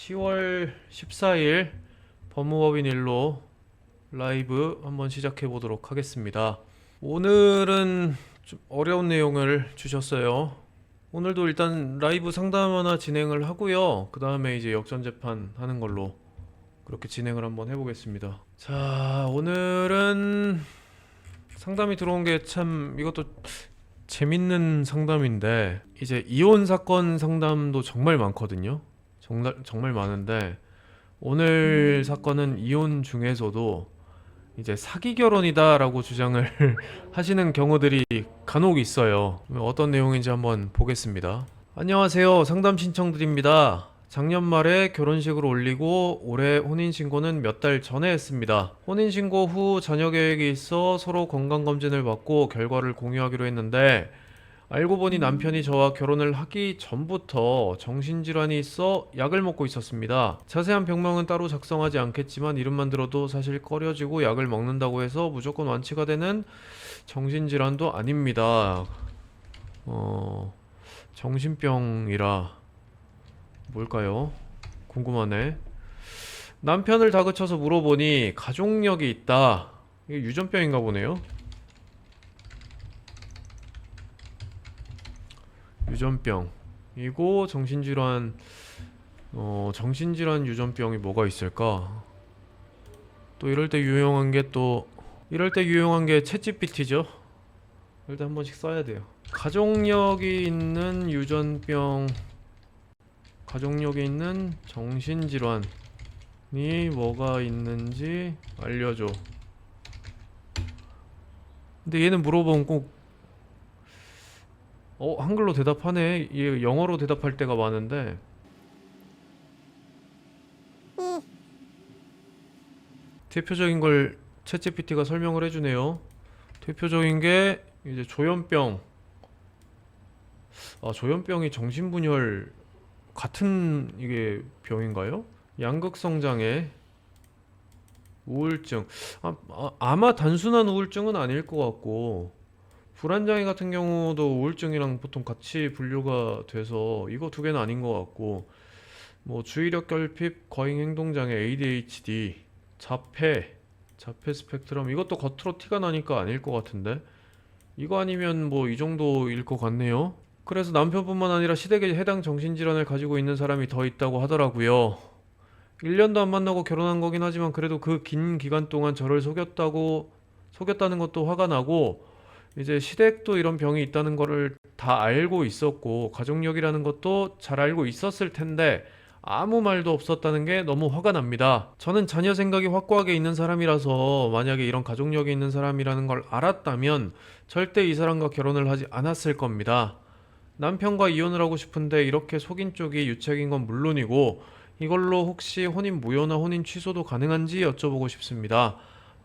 10월 14일 법무법인 일로 라이브 한번 시작해 보도록 하겠습니다. 오늘은 좀 어려운 내용을 주셨어요. 오늘도 일단 라이브 상담 하나 진행을 하고요. 그 다음에 이제 역전 재판 하는 걸로 그렇게 진행을 한번 해보겠습니다. 자, 오늘은 상담이 들어온 게 참 이것도 재밌는 상담인데 이제 이혼 사건 상담도 정말 많거든요. 정말 정말 많은데 오늘 사건은 이혼 중에서도 이제 사기 결혼이다라고 주장을 하시는 경우들이 간혹 있어요. 어떤 내용인지 한번 보겠습니다. 안녕하세요. 상담 신청드립니다. 작년 말에 결혼식을 올리고 올해 혼인신고는 몇 달 전에 했습니다. 혼인신고 후 자녀 계획이 있어 서로 건강검진을 받고 결과를 공유하기로 했는데 알고 보니 남편이 저와 결혼을 하기 전부터 정신질환이 있어 약을 먹고 있었습니다. 자세한 병명은 따로 작성하지 않겠지만 이름만 들어도 사실 꺼려지고 약을 먹는다고 해서 무조건 완치가 되는 정신질환도 아닙니다. 어, 정신병이라 뭘까요? 궁금하네. 남편을 다그쳐서 물어보니 가족력이 있다. 이게 유전병인가 보네요. 유전병이고 정신질환 어 정신질환 유전병이 뭐가 있을까? 또 이럴 때 유용한 게 또 이럴 때 유용한 게 챗GPT죠. 일단 한 번씩 써야 돼요. 가족력이 있는 유전병 가족력이 있는 정신질환이 뭐가 있는지 알려줘. 근데 얘는 물어보면 꼭 어, 한글로 대답하네. 얘 영어로 대답할 때가 많은데. 대표적인 걸 챗GPT가 설명을 해주네요. 대표적인 게 이제 조현병. 아, 조현병이 정신분열 같은 이게 병인가요? 양극성 장애, 우울증. 아, 아, 아마 단순한 우울증은 아닐 것 같고. 불안장애 같은 경우도 우울증이랑 보통 같이 분류가 돼서 이거 두 개는 아닌 것 같고 뭐 주의력 결핍, 거행 행동 장애, ADHD, 자폐, 자폐 스펙트럼 이것도 겉으로 티가 나니까 아닐 것 같은데 이거 아니면 뭐 이 정도일 것 같네요. 그래서 남편뿐만 아니라 시댁에 해당 정신질환을 가지고 있는 사람이 더 있다고 하더라고요. 1년도 안 만나고 결혼한 거긴 하지만 그래도 그 긴 기간 동안 저를 속였다고 속였다는 것도 화가 나고 이제 시댁도 이런 병이 있다는 거를 다 알고 있었고 가족력이라는 것도 잘 알고 있었을 텐데 아무 말도 없었다는 게 너무 화가 납니다. 저는 자녀 생각이 확고하게 있는 사람이라서 만약에 이런 가족력이 있는 사람이라는 걸 알았다면 절대 이 사람과 결혼을 하지 않았을 겁니다. 남편과 이혼을 하고 싶은데 이렇게 속인 쪽이 유책인 건 물론이고 이걸로 혹시 혼인 무효나 혼인 취소도 가능한지 여쭤보고 싶습니다.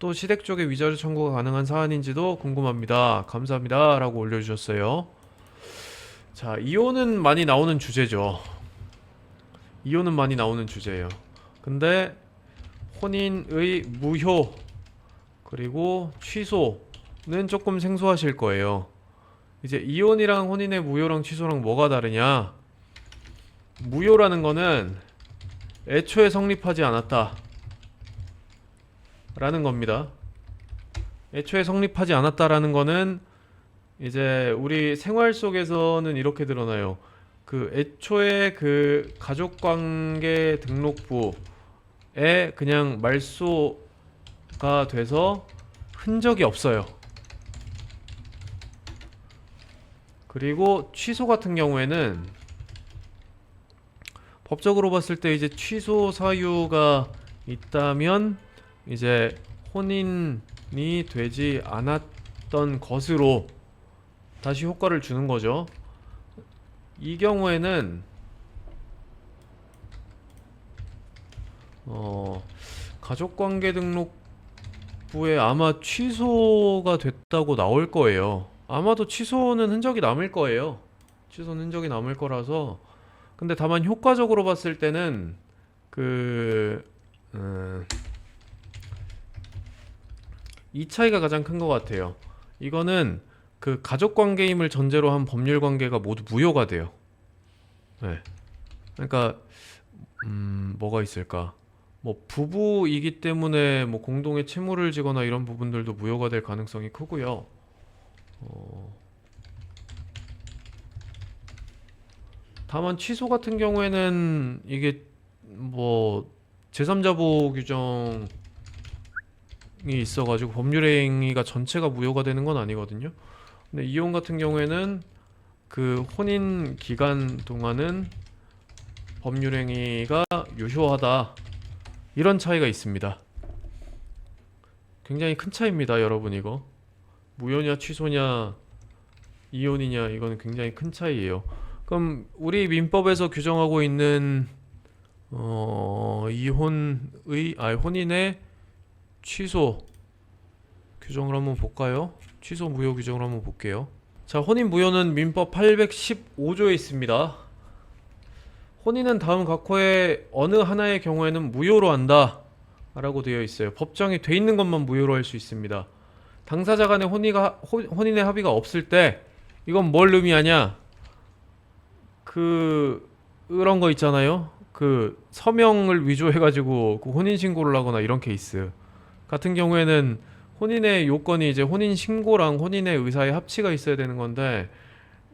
또 시댁 쪽에 위자료 청구가 가능한 사안인지도 궁금합니다. 감사합니다. 라고 올려주셨어요. 자, 이혼은 많이 나오는 주제죠. 이혼은 많이 나오는 주제예요. 근데 혼인의 무효 그리고 취소는 조금 생소하실 거예요. 이제 이혼이랑 혼인의 무효랑 취소랑 뭐가 다르냐? 무효라는 거는 애초에 성립하지 않았다. 라는 겁니다. 애초에 성립하지 않았다라는 거는 이제 우리 생활 속에서는 이렇게 드러나요. 그 애초에 그 가족관계 등록부에 그냥 말소가 돼서 흔적이 없어요. 그리고 취소 같은 경우에는 법적으로 봤을 때 이제 취소 사유가 있다면 이제 혼인이 되지 않았던 것으로 다시 효과를 주는 거죠. 이 경우에는 어, 가족관계 등록부에 아마 취소가 됐다고 나올 거예요. 아마도 취소는 흔적이 남을 거예요. 취소는 흔적이 남을 거라서 근데 다만 효과적으로 봤을 때는 그 음, 이 차이가 가장 큰 것 같아요. 이거는 그 가족 관계임을 전제로 한 법률 관계가 모두 무효가 돼요. 네. 그러니까 음, 음, 뭐가 있을까? 뭐 부부이기 때문에 뭐 공동의 채무를 지거나 이런 부분들도 무효가 될 가능성이 크고요. 어, 다만 취소 같은 경우에는 이게 뭐 제3자 보호 규정이 있어가지고 법률의 행위가 전체가 무효가 되는 건 아니거든요. 근데 이혼 같은 경우에는 그 혼인 기간 동안은 법률 행위가 유효하다 이런 차이가 있습니다. 굉장히 큰 차이입니다, 여러분 이거 무효냐 취소냐 이혼이냐 이거는 굉장히 큰 차이예요. 그럼 우리 민법에서 규정하고 있는 어, 이혼의 아 혼인의 취소 규정을 한번 볼까요? 취소 무효 규정을 한번 볼게요. 자, 혼인 무효는 민법 815조에 있습니다. 혼인은 다음 각호의 어느 하나의 경우에는 무효로 한다. 라고 되어 있어요. 법정에 돼 있는 것만 무효로 할 수 있습니다. 당사자 간의 혼의가, 호- 혼인의 합의가 없을 때 이건 뭘 의미하냐? 그 그런 거 있잖아요. 그 서명을 위조해가지고 그 혼인 신고를 하거나 이런 케이스 같은 경우에는 혼인의 요건이 이제 혼인 신고랑 혼인의 의사의 합치가 있어야 되는 건데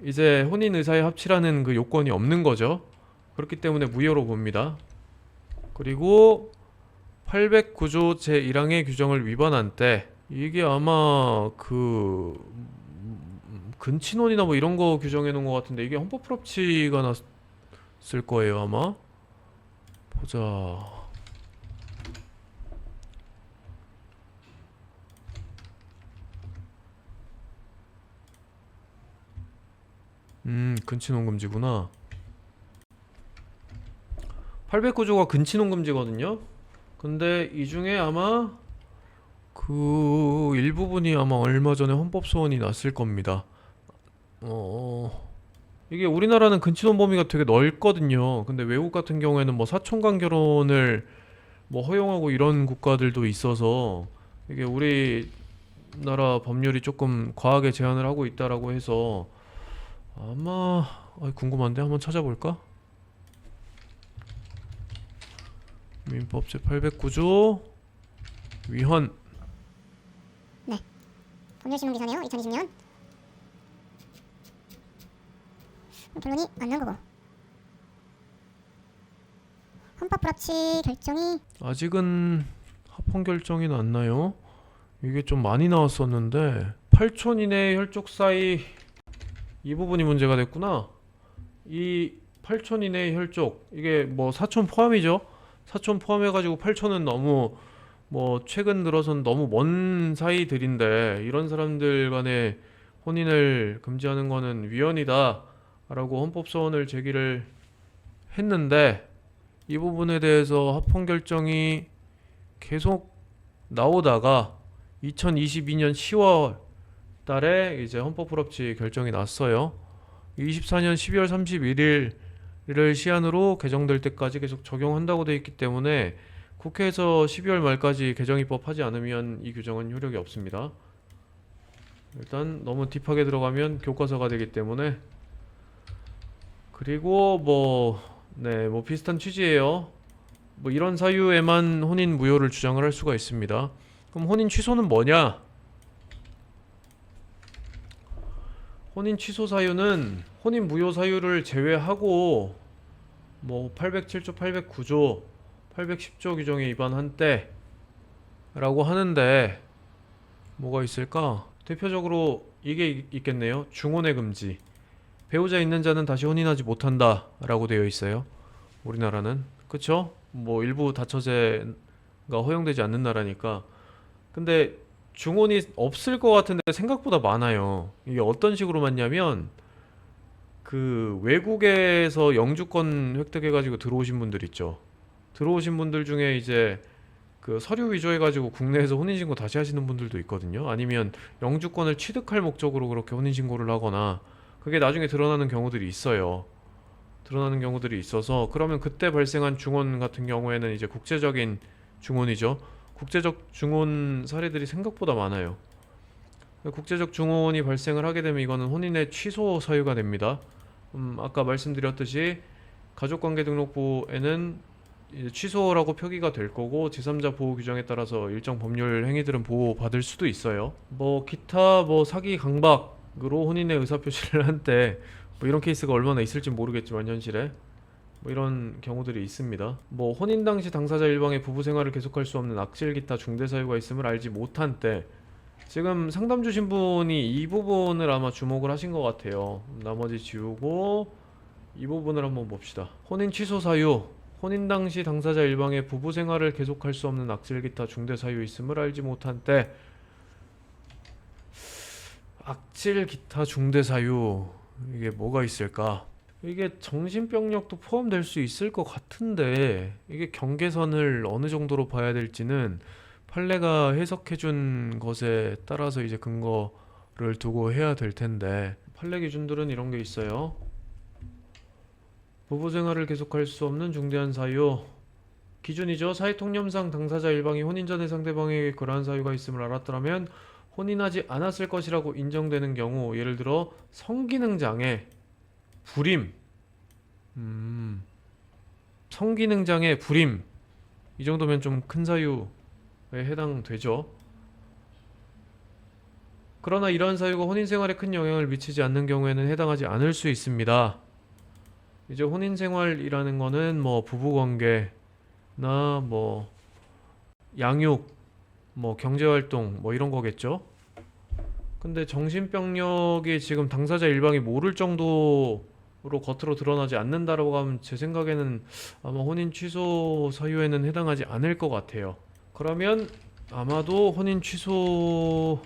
이제 혼인 의사의 합치라는 그 요건이 없는 거죠. 그렇기 때문에 무효로 봅니다. 그리고 809조 제1항의 규정을 위반한 때 이게 아마 그 음, 근친혼이나 뭐 이런 거 규정해 놓은 것 같은데 이게 헌법 불합치가 났을 거예요 아마 보자 음 근친혼 금지구나 809조가 근친혼 금지거든요 근데 이 중에 아마 그 일부분이 아마 얼마 전에 헌법 소원이 났을 겁니다. 어 이게 우리나라는 근친혼 범위가 되게 넓거든요. 근데 외국 같은 경우에는 뭐 사촌간 결혼을 뭐 허용하고 이런 국가들도 있어서 이게 우리나라 법률이 조금 과하게 제한을 하고 있다라고 해서 아마 아, 궁금한데 한번 찾아볼까? 민법 제 809조 위헌 법률신문 기사네요. 2020년. 결론이 안 나온 거고. 헌법 불합치 결정이 아직은 합헌 결정이 났나요? 이게 좀 많이 나왔었는데 8촌 이내의 혈족 사이 이 부분이 문제가 됐구나. 이 8촌 이내의 혈족 이게 뭐 사촌 포함이죠. 사촌 포함해가지고 8촌은 너무 뭐 최근 들어선 너무 먼 사이들인데 이런 사람들 간의 혼인을 금지하는 거는 위헌이다라고 헌법 소원을 제기를 했는데 이 부분에 대해서 합헌 결정이 계속 나오다가 2022년 10월 달에 이제 헌법 불합치 결정이 났어요. 24년 12월 31일을 시한으로 개정될 때까지 계속 적용한다고 돼 있기 때문에 국회에서 12월 말까지 개정 입법하지 않으면 이 규정은 효력이 없습니다. 일단 너무 딥하게 들어가면 교과서가 되기 때문에 그리고 뭐 네, 뭐 비슷한 취지예요. 뭐 이런 사유에만 혼인 무효를 주장을 할 수가 있습니다. 그럼 혼인 취소는 뭐냐? 혼인 취소 사유는 혼인 무효 사유를 제외하고 뭐 807조, 809조, 810조 규정에 위반한 때라고 하는데 뭐가 있을까? 대표적으로 이게 있- 있겠네요. 중혼의 금지. 배우자 있는 자는 다시 혼인하지 못한다 라고 되어 있어요. 우리나라는 그쵸? 뭐 일부 다처제가 허용되지 않는 나라니까. 근데 중혼이 없을 것 같은데 생각보다 많아요. 이게 어떤 식으로 많냐면 그 외국에서 영주권 획득해가지고 들어오신 분들 있죠. 들어오신 분들 중에 이제 그 서류 위조해가지고 국내에서 혼인신고 다시 하시는 분들도 있거든요. 아니면 영주권을 취득할 목적으로 그렇게 혼인신고를 하거나 그게 나중에 드러나는 경우들이 있어요. 드러나는 경우들이 있어서 그러면 그때 발생한 중혼 같은 경우에는 이제 국제적인 중혼이죠. 국제적 중혼 사례들이 생각보다 많아요. 국제적 중혼이 발생을 하게 되면 이거는 혼인의 취소 사유가 됩니다. 음, 아까 말씀드렸듯이 가족관계 등록부에는 이제 취소라고 표기가 될 거고 제3자 보호 규정에 따라서 일정 법률 행위들은 보호 받을 수도 있어요. 뭐 기타 뭐 사기 강박으로 혼인의 의사 표시를 한 때 뭐 이런 케이스가 얼마나 있을지 모르겠지만 현실에 뭐 이런 경우들이 있습니다. 뭐 혼인 당시 당사자 일방의 부부 생활을 계속할 수 없는 악질 기타 중대 사유가 있음을 알지 못한 때 지금 상담 주신 분이 이 부분을 아마 주목을 하신 것 같아요. 나머지 지우고 이 부분을 한번 봅시다. 혼인 취소 사유. 혼인 당시 당사자 일방의 부부 생활을 계속할 수 없는 악질 기타 중대 사유 있음을 알지 못한 때 악질 기타 중대 사유 이게 뭐가 있을까? 이게 정신병력도 포함될 수 있을 것 같은데 이게 경계선을 어느 정도로 봐야 될지는 판례가 해석해준 것에 따라서 이제 근거를 두고 해야 될 텐데 판례 기준들은 이런 게 있어요. 부부 생활을 계속할 수 없는 중대한 사유 기준이죠. 사회통념상 당사자 일방이 혼인 전에 상대방에게 그러한 사유가 있음을 알았더라면 혼인하지 않았을 것이라고 인정되는 경우 예를 들어 성기능 장애, 불임, 음, 성기능 장애, 불임 이 정도면 좀 큰 사유에 해당되죠. 그러나 이러한 사유가 혼인 생활에 큰 영향을 미치지 않는 경우에는 해당하지 않을 수 있습니다. 이제 혼인 생활이라는 거는 뭐 부부 관계나 뭐 양육, 뭐 경제 활동 뭐 이런 거겠죠. 근데 정신병력이 지금 당사자 일방이 모를 정도 로 겉으로 드러나지 않는다라고 하면 제 생각에는 아마 혼인 취소 사유에는 해당하지 않을 것 같아요. 그러면 아마도 혼인 취소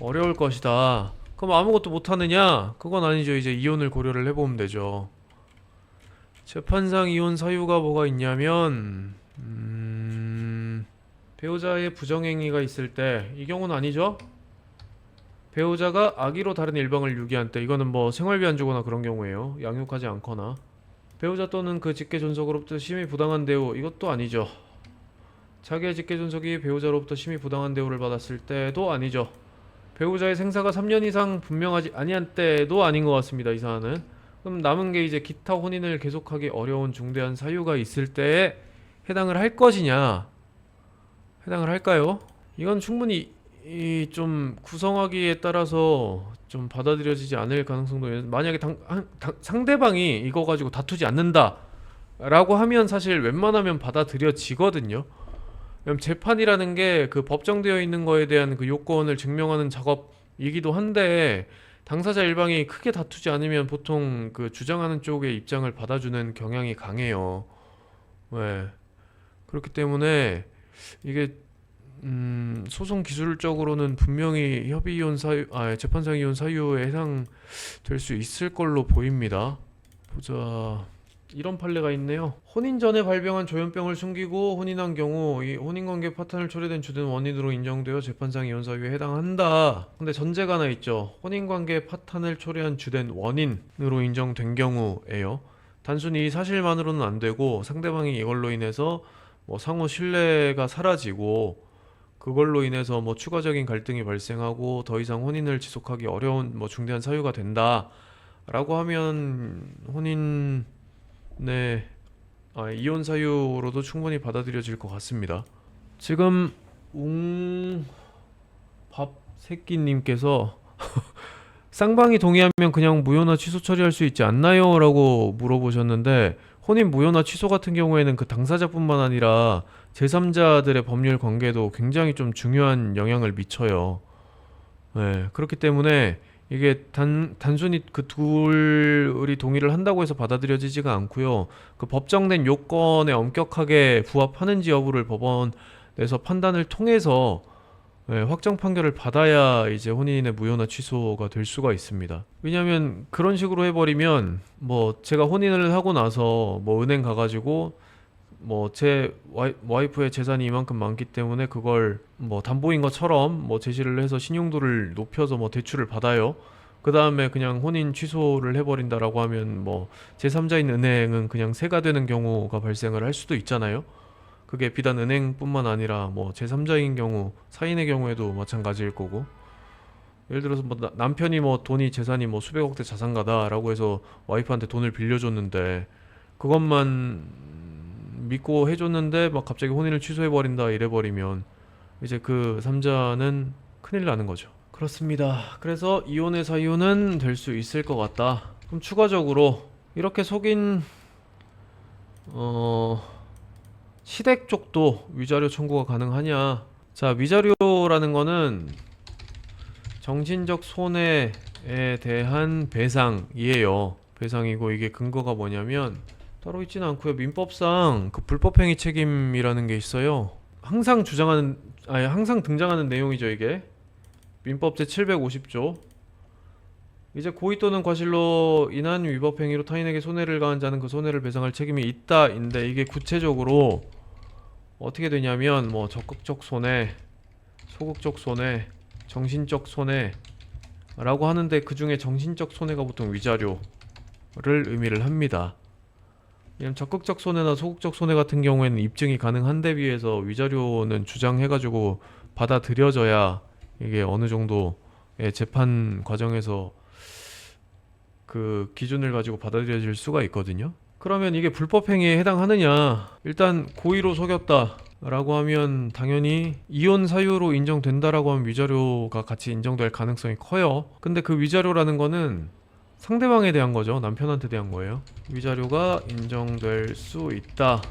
어려울 것이다. 그럼 아무것도 못 하느냐? 그건 아니죠. 이제 이혼을 고려를 해보면 되죠. 재판상 이혼 사유가 뭐가 있냐면, 음, 배우자의 부정행위가 있을 때, 이 경우는 아니죠? 배우자가 악의로 다른 일방을 유기한 때, 이거는 뭐 생활비 안 주거나 그런 경우에요. 양육하지 않거나. 배우자 또는 그 직계 존속으로부터 심히 부당한 대우, 이것도 아니죠. 자기의 직계 존속이 배우자로부터 심히 부당한 대우를 받았을 때도 아니죠. 배우자의 생사가 3년 이상 분명하지 아니한 때도 아닌 것 같습니다. 이 사안은. 그럼 남은 게 이제 기타 혼인을 계속하기 어려운 중대한 사유가 있을 때에 해당을 할 것이냐? 해당을 할까요? 이건 충분히 이 좀 구성하기에 따라서 좀 받아들여지지 않을 가능성도 있는. 만약에 당, 한- 당- 상대방이 이거 가지고 다투지 않는다라고 하면 사실 웬만하면 받아들여지거든요. 왜냐면 재판이라는 게 그 법정되어 있는 거에 대한 그 요건을 증명하는 작업이기도 한데 당사자 일방이 크게 다투지 않으면 보통 그 주장하는 쪽의 입장을 받아주는 경향이 강해요. 네. 그렇기 때문에 이게 음, 소송 기술적으로는 분명히 협의 이혼 사유, 아, 재판상 이혼 사유에 해당될 수 있을 걸로 보입니다. 보자. 이런 판례가 있네요. 혼인 전에 발병한 조현병을 숨기고 혼인한 경우 이 혼인관계 파탄을 초래된 주된 원인으로 인정되어 재판상 이혼 사유에 해당한다. 근데 전제가 하나 있죠. 혼인관계 파탄을 초래한 주된 원인으로 인정된 경우에요. 단순히 이 사실만으로는 안 되고 상대방이 이걸로 인해서 뭐 상호 신뢰가 사라지고 그걸로 인해서 뭐 추가적인 갈등이 발생하고 더 이상 혼인을 지속하기 어려운 뭐 중대한 사유가 된다라고 하면 혼인 네, 아, 이혼 사유로도 충분히 받아들여질 것 같습니다. 지금 웅밥 새끼님께서 쌍방이 동의하면 그냥 무효나 취소 처리할 수 있지 않나요? 라고 물어보셨는데 혼인 무효나 취소 같은 경우에는 그 당사자뿐만 아니라 제3자들의 법률 관계도 굉장히 좀 중요한 영향을 미쳐요. 네, 그렇기 때문에 이게 단, 단순히 그 둘이 동의를 한다고 해서 받아들여지지가 않고요. 그 법정된 요건에 엄격하게 부합하는지 여부를 법원에서 판단을 통해서 예, 확정 판결을 받아야 이제 혼인의 무효나 취소가 될 수가 있습니다. 왜냐하면 그런 식으로 해버리면 뭐 제가 혼인을 하고 나서 뭐 은행 가가지고 뭐 제 와이프의 재산이 이만큼 많기 때문에 그걸 뭐 담보인 것처럼 뭐 제시를 해서 신용도를 높여서 뭐 대출을 받아요. 그 다음에 그냥 혼인 취소를 해버린다라고 하면 뭐 제3자인 은행은 그냥 세가 되는 경우가 발생을 할 수도 있잖아요. 그게 비단 은행뿐만 아니라 뭐 제3자인 경우 사인의 경우에도 마찬가지일 거고 예를 들어서 뭐 나- 남편이 뭐 돈이 재산이 뭐 수백억대 자산가다라고 해서 와이프한테 돈을 빌려줬는데 그것만 믿고 해줬는데 막 갑자기 혼인을 취소해버린다 이래버리면 이제 그 삼자는 큰일 나는 거죠. 그렇습니다. 그래서 이혼의 사유는 될 수 있을 것 같다. 그럼 추가적으로 이렇게 속인 어 시댁 쪽도 위자료 청구가 가능하냐? 자, 위자료라는 거는 정신적 손해에 대한 배상이에요. 배상이고 이게 근거가 뭐냐면 따로 있지는 않고요. 민법상 그 불법행위 책임이라는 게 있어요. 항상 주장하는 아니 항상 등장하는 내용이죠, 이게. 민법 제 750조. 이제 고의 또는 과실로 인한 위법 행위로 타인에게 손해를 가한 자는 그 손해를 배상할 책임이 있다인데 이게 구체적으로 어떻게 되냐면 뭐 적극적 손해, 소극적 손해, 정신적 손해라고 하는데 그 중에 정신적 손해가 보통 위자료를 의미를 합니다. 왜냐면 적극적 손해나 소극적 손해 같은 경우에는 입증이 가능한 데 비해서 위자료는 주장해가지고 받아들여져야 이게 어느 정도의 재판 과정에서 그 기준을 가지고 받아들여질 수가 있거든요. 그러면 이게 불법 행위에 해당하느냐? 일단 고의로 속였다 라고 하면 당연히 이혼 사유로 인정된다라고 하면 위자료가 같이 인정될 가능성이 커요. 근데 그 위자료라는 거는 상대방에 대한 거죠. 남편한테 대한 거예요. 위자료가 인정될 수 있다.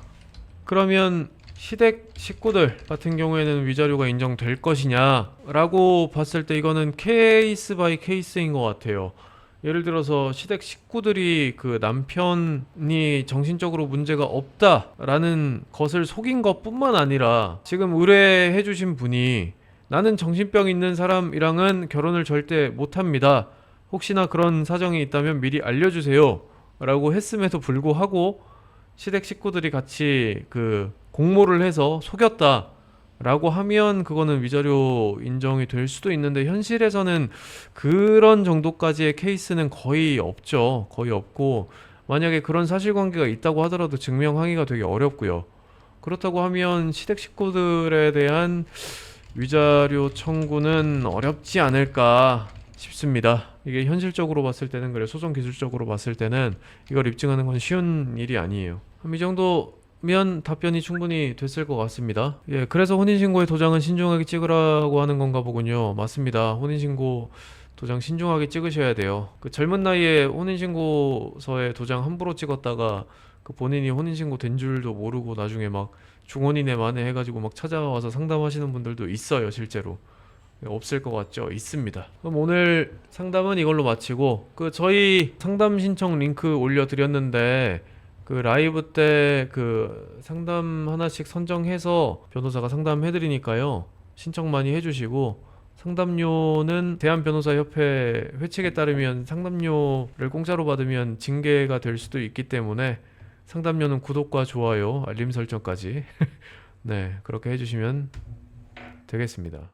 그러면 시댁 식구들 같은 경우에는 위자료가 인정될 것이냐라고 봤을 때 이거는 케이스 바이 케이스인 것 같아요. 예를 들어서 시댁 식구들이 그 남편이 정신적으로 문제가 없다라는 것을 속인 것 뿐만 아니라 지금 의뢰해 주신 분이 나는 정신병 있는 사람이랑은 결혼을 절대 못 합니다. 혹시나 그런 사정이 있다면 미리 알려주세요. 라고 했음에도 불구하고 시댁 식구들이 같이 그 공모를 해서 속였다. 라고 하면 그거는 위자료 인정이 될 수도 있는데 현실에서는 그런 정도까지의 케이스는 거의 없죠. 거의 없고 만약에 그런 사실관계가 있다고 하더라도 증명하기가 되게 어렵고요. 그렇다고 하면 시댁 식구들에 대한 위자료 청구는 어렵지 않을까 싶습니다. 이게 현실적으로 봤을 때는 그래 소송 기술적으로 봤을 때는 이걸 입증하는 건 쉬운 일이 아니에요. 이 정도 면 답변이 충분히 됐을 것 같습니다. 예, 그래서 혼인신고의 도장은 신중하게 찍으라고 하는 건가 보군요. 맞습니다. 혼인신고 도장 신중하게 찍으셔야 돼요. 그 젊은 나이에 혼인신고서에 도장 함부로 찍었다가 그 본인이 혼인신고 된 줄도 모르고 나중에 막 중혼이네 만에 해가지고 막 찾아와서 상담하시는 분들도 있어요, 실제로. 없을 것 같죠? 있습니다. 그럼 오늘 상담은 이걸로 마치고 그 저희 상담 신청 링크 올려드렸는데 그 라이브 때 그 상담 하나씩 선정해서 변호사가 상담해드리니까요 신청 많이 해주시고 상담료는 대한변호사협회 회칙에 따르면 상담료를 공짜로 받으면 징계가 될 수도 있기 때문에 상담료는 구독과 좋아요 알림 설정까지 네 그렇게 해주시면 되겠습니다.